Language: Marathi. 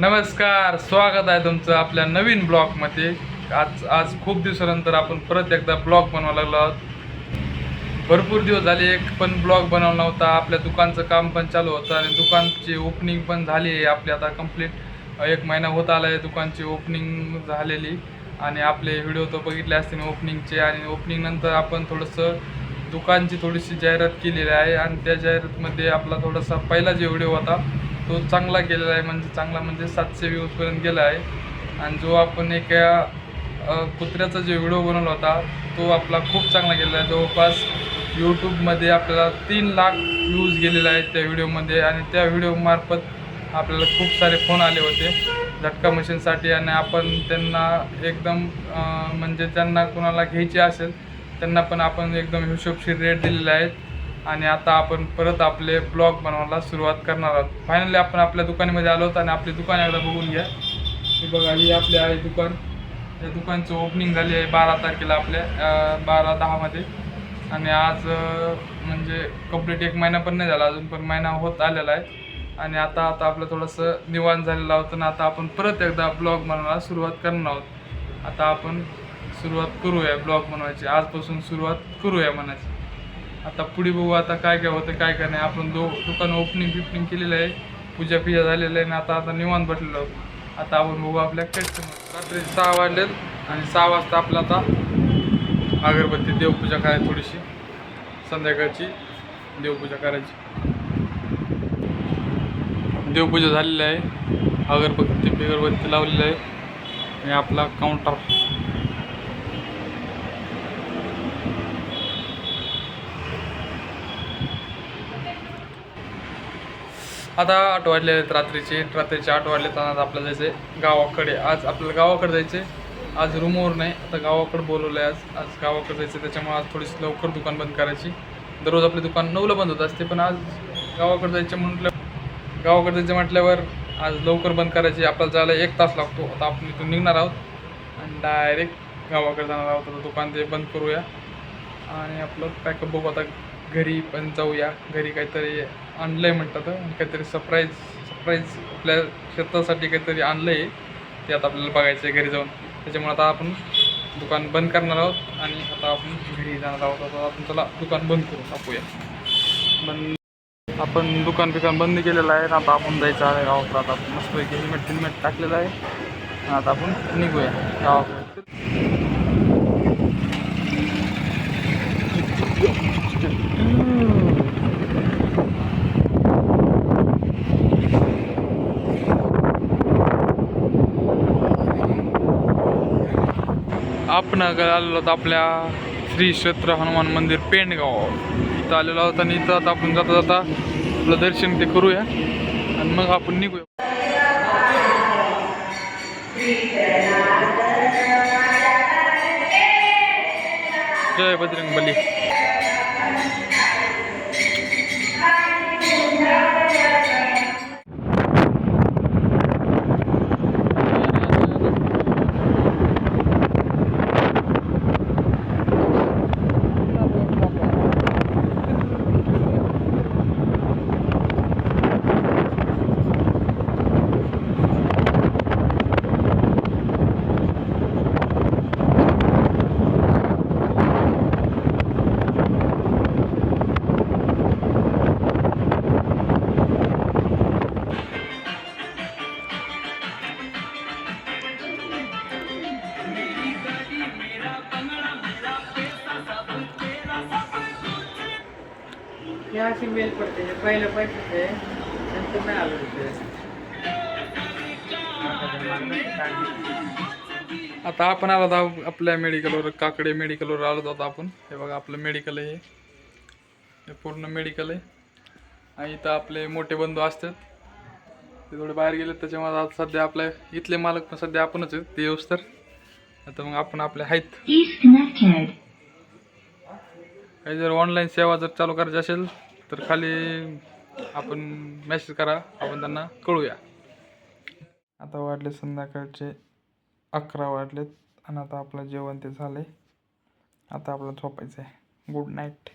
नमस्कार स्वागत आहे तुमचं आपल्या नवीन ब्लॉगमध्ये. आज आज खूप दिवसानंतर आपण परत एकदा ब्लॉग बनवायला लागलो आहोत. भरपूर दिवस झाले एक पण ब्लॉग बनवला नव्हता. आपल्या दुकानचं काम पण चालू होतं आणि दुकानची ओपनिंग पण झाली आहे. आपली आता कंप्लीट एक महिना होत आला आहे दुकानची ओपनिंग झालेली. आणि आपले व्हिडिओ तो बघितले असतील ओपनिंगचे. आणि ओपनिंगनंतर आपण थोडंसं दुकानची थोडीशी जाहिरात केलेली आहे. आणि त्या जाहिरातमध्ये आपला थोडासा पहिला जे व्हिडिओ होता तो चांगला गेलेला आहे म्हणजे चांगला म्हणजे सातशे व्ह्यूजपर्यंत गेला आहे. आणि जो आपण एका कुत्र्याचा जो व्हिडिओ बनवला होता तो आपला खूप चांगला गेलेला आहे. जवळपास यूट्यूबमध्ये आपल्याला तीन लाख व्ह्यूज गेलेला आहे त्या व्हिडिओमध्ये आणि त्या व्हिडिओमार्फत आपल्याला खूप सारे फोन आले होते. झटका मशीनसाठी आणि आपण त्यांना एकदम म्हणजे त्यांना कोणाला घ्यायची असेल त्यांना पण आपण एकदम हिशोबशीर रेट दिलेला आहे. आणि आता आपण परत आपले ब्लॉग बनवायला सुरुवात करणार आहोत. फायनली आपण आपल्या दुकानामध्ये आलो आहोत आणि आपली दुकान एकदा बघून घ्या. हे बघा ही आपली आहे दुकान. या दुकानचं ओपनिंग झाली आहे बारा तारखेला आपल्या बारा दहामध्ये आणि आज म्हणजे कंप्लीट एक महिना पण नाही झाला अजून पण महिना होत आलेला आहे. आणि आता आता आपलं थोडंसं निवांत झालेलं होतं आणि आता आपण परत एकदा ब्लॉग बनवायला सुरुवात करणार आहोत. आता आपण सुरुवात करूया ब्लॉग बनवायची. आजपासून सुरुवात करूया म्हणायची. आता पुढे बघू आता काय काय होतं काय काय नाही. आपण दो दुकान ओपनिंग बिपनिंग केलेलं आहे. पूजा पिजा झालेलं आहे आणि आता आता निवांत बसलेलो आता आपण बघू आपल्या कस्टमर रात्री सहा वाजलेत आणि सहा वाजता आपला आता अगरबत्ती देवपूजा करायची थोडीशी. संध्याकाळची देवपूजा करायची. देवपूजा झालेली आहे. अगरबत्ती बिगरबत्ती लावलेली आहे. आणि आपला काउंटर आता आठ वाजले आहेत रात्रीचे. रात्रीचे आठ वाजले तर आपल्याला जायचे गावाकडे. आज आपल्याला गावाकडे जायचे आज रूमवर नाही. आता गावाकडे बोलवलं आहे आज. आज गावाकडे जायचं त्याच्यामुळे आज थोडीशी लवकर दुकान बंद करायची. दररोज आपले दुकान नऊला बंद होत असते. पण आज गावाकडे जायचं म्हटलं गावाकडे जायचं म्हटल्यावर आज लवकर बंद करायची. आपल्याला जायला एक तास लागतो. आता आपण इथून निघणार आहोत. आणि डायरेक्ट गावाकडे जाणार आहोत. आता दुकान ते बंद करूया. आणि आपलं पॅकअप बघू आता घरी पण जाऊया. घरी काहीतरी आणलं आहे म्हणतात. आणि काहीतरी सरप्राईज सरप्राईज आपल्या शेतासाठी काहीतरी आणलं आहे ते आता आपल्याला बघायचं आहे घरी जाऊन. त्याच्यामुळे आता आपण दुकान बंद करणार आहोत. आणि आता आपण घरी जाणार आहोत. आता आपण चला दुकान बंद करू टाकूया. बंद आपण दुकान बिकान बंद केलेलं आहे. आता आपण जायचं आहे गावाकडं. आता आपण मस्त हेल्मेट हेल्मेट टाकलेलं आहे. आता आपण निघूया गावाकडे. आपण आलेलो आहोत आपल्या श्री क्षेत्र हनुमान मंदिर पेंडगाव. इथं आलेलो आहोत आणि इथं आता आपण जाता जाता आपलं दर्शन ते करूया. आणि मग आपण निघूया. Jay Bajrang Bali Thank you. हे अशी मेल पडते हे पहिलं पैसे ते नंतर नाही आलं ते आता आपण आलो आहोत आपल्या मेडिकलवर काकडे मेडिकलवर आलो आहोत आपण. हे बघा आपलं मेडिकल आहे हे. हे पूर्ण मेडिकल आहे. आणि इथं आपले मोठे बंधू असतात. ते थोडे बाहेर गेले त्याच्यामुळे आता सध्या आपल्या इथले मालक पण सध्या आपणच आहेत ते येऊस तर आता मग आपण आपले आहेत. काही जर ऑनलाईन सेवा जर चालू करायची असेल तर खाली आपण मेसेज करा. आपण त्यांना कळूया. आता वाढले संध्याकाळचे अकरा वाजलेत आणि आता आपलं जेवण ते झालं आहे आता आपलं झोपायचं आहे गुड नाईट